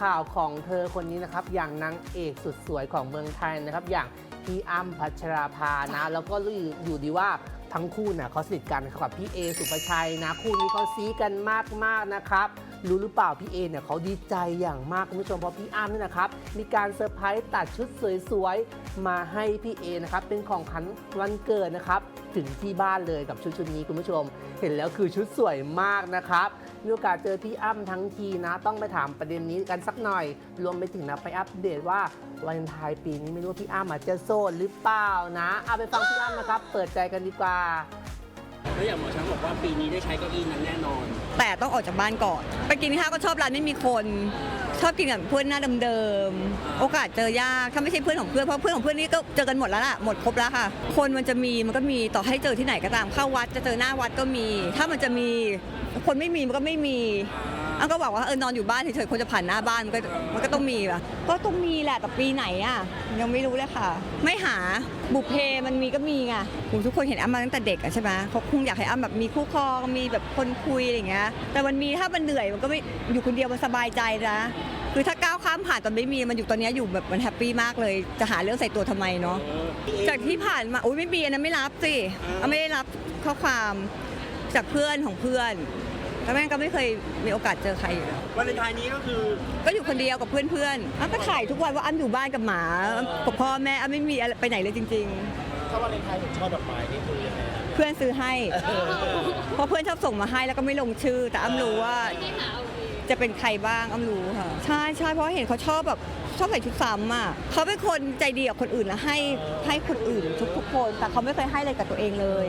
ข่าวของเธอคนนี้นะครับ อย่างนางเอกสุดสวยของเมืองไทยนะครับ อย่างพี่อ้ำพัชราภานะ แล้วก็รู้อยู่ดีว่าทั้งคู่น่ะเขาสนิทกันกับพี่เอสุภชัยนะคู่นี้เขาซีกันมากๆนะครับรู้หรือเปล่าพี่เอเนี่ยเขาดีใจอย่างมากคุณผู้ชมเพราะพี่อ้ำเนี่ยนะครับ มีการเซอร์ไพรส์ตัดชุดสวยๆ มาให้พี่เอนะครับ เป็นของขวัญวันเกิดนะครับ ถึงที่บ้านเลยกับชุดชุดนี้คุณผู้ชม เห็นแล้วคือชุดสวยมากนะครับ มีโอกาสเจอพี่อ้ำทั้งทีนะ ต้องไปถามประเด็นนี้กันสักหน่อย รวมไปถึงนะไปอัปเดตว่าวันทายปีนี้ไม่รู้พี่อ้ำอาจจะโสดหรือเปล่านะเอาไปฟังพี่อ้ำนะครับ เปิดใจกันดีกว่าแล้วอย่างหมอช้างบอกว่าปีนี้ได้ใช้เก้าอี้นั้นแน่นอน แต่ต้องออกจากบ้านก่อน ไปกินข้าวก็ชอบร้านไม่มีคน ชอบกินกับเพื่อนหน้าเดิมๆ โอกาสเจอยาก ถ้าไม่ใช่เพื่อนของเพื่อน เพราะเพื่อนของเพื่อนนี่ก็เจอกันหมดแล้วล่ะ หมดครบแล้วค่ะ คนมันจะมีมันก็มี ต่อให้เจอที่ไหนก็ตาม เข้าวัดจะเจอหน้าวัดก็มี ถ้ามันจะมี คนไม่มีมันก็ไม่มี อ้าก็บอกว่าเออนอนอยู่บ้านเฉยๆคนจะผ่านหน้าบ้านมันก็มันก็ต้องมีป่ะก็ต้องมีแหละแต่ปีไหนอะยังไม่รู้เลยค่ะ ไม่หาบุพเพมันมีก็มีไงโหทุกคนเห็นอ้ำมาตั้งแต่เด็กอะใช่ไหมเขาคงอยากให้อ้ำแบบมีคู่ครองมีแบบคนคุยอะไรอย่างเงี้ยแต่มันมีถ้ามันเหนื่อยมันก็ไม่อยู่คนเดียวมันสบายใจนะคือถ้าก้าวข้ามผ่านตอนไม่มีมันอยู่ตอนเนี้ยอยู่แบบมันแฮปปี้มากเลย จะหาเรื่องใส่ตัวทำไมเนาะจากที่ผ่านมาอุ้ยไม่มีอันนั้นไม่รับสิอ้ำไม่ได้รับข้อความจากเพื่อนของเพื่อน แล้วแม่งก็ไม่เคยมีโอกาสเจอใครอยู่แล้ววันเลนไทน์นี้ก็คือก็อยู่คนเดียวกับเพื่อนๆอ้ำก็ถ่ายทุกวันว่าอ้ำอยู่บ้านกับหมากับพ่อแม่อ้ำไม่มีอะไรไปไหนเลยจริง ถ้าวันเลนไทน์ผมชอบดอกไม้นี่คือยังไงฮะๆ เพื่อนซื้อให้ เพราะเพื่อนชอบส่งมาให้แล้วก็ไม่ลงชื่อ แต่อ้ำรู้ว่าจะเป็นใครบ้างอ้ำรู้ค่ะ ใช่ใช่เพราะเห็นเขาชอบแบบ ชอบใส่ชุดซ้ำอะเขาเป็นคนใจดีกับคนอื่นแล้วให้ให้คนอื่นทุกๆคน แต่เขาไม่เคยให้อะไรกับตัวเองเลย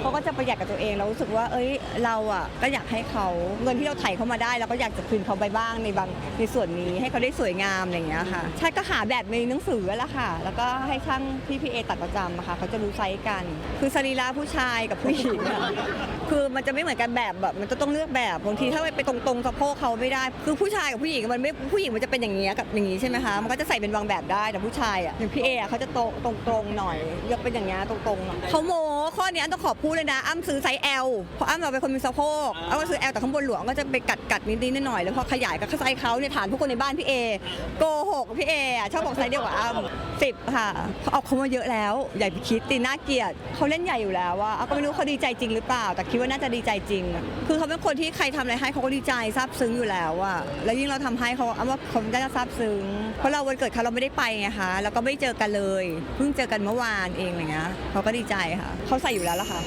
เขาก็จะประหยัดกับตัวเองเรารู้สึกว่า เอ้ยเราอะก็อยากให้เขาเงินที่เราไถ่เขามาได้เราก็อยากจะคืนเขาไปบ้างในบางในส่วนนี้ให้เขาได้สวยงามอะไรอย่างเงี้ยค่ะใช่ก็หาแบบในหนังสือแล้วค่ะ แล้วก็ให้ช่างพี่พีเอตัดประจำอะค่ะเขาจะรู้ไซส์กัน คือสรีระผู้ชายกับผู้หญิงอะคือมันจะไม่เหมือนกันแบบแบบมันจะต้องเลือกแบบบางทีถ้าไปตรงๆสะโพกเขาไม่ได้ คือผู้ชายกับผู้หญิงมันไม่ผู้หญิงมันจะเป็นอย่างเงี้ยกับอย่างงี้ใช่ไหมคะมันก็จะใส่เป็นบางแบบได้แต่ผู้ชายอะอย่างพี่เออะเขาจะตรงตรงๆหน่อยเลือกเป็นอย่างเงี้ยตรงๆหน่อยเขาโมข้อนี้อ้ำต้องขอพูดเลยนะอ้ำซื้อไซส์ L เพราะอ้ำเราเป็นคนมีสะโพกอ้ำก็ซื้อ L แต่ข้างบนหลวงก็จะไปกัดกัดนิดๆหน่อยๆแล้วพอขยายก็ไซส์เขาเนี่ยฐานทุกคนในบ้านพี่เอโกหกพี่เออะชอบบอกไซส์เดียวกับอ้ำสิบค่ะเขาเอาเขามาเยอะแล้วใหญ่าไปคิดตีน่าเกลียดเขาเล่นใหญ่อยู่แล้วว่าอ้ำก็ไม่รู้เขาดีใจจริงหรือเปล่า แต่คิดว่าน่าจะดีใจจริงอะคือเขาเป็นคนที่ใครทำอะไรให้เขาก็ดีใจซาบซึ้งอยู่แล้วอะแล้วยิ่งเราทำให้เขาอ้ำว่าเขาได้ซาบซึ้งเพราะเราวันเกิดเขาเราไม่ได้ไปไงคะแล้วก็ไม่เจอกันเลยเพิ่งเจอกันเมื่อวานเองอะไรเงี้ยเขาก็ดีใจค่ะเขาใส่อยู่แล้วล่ะค่ะ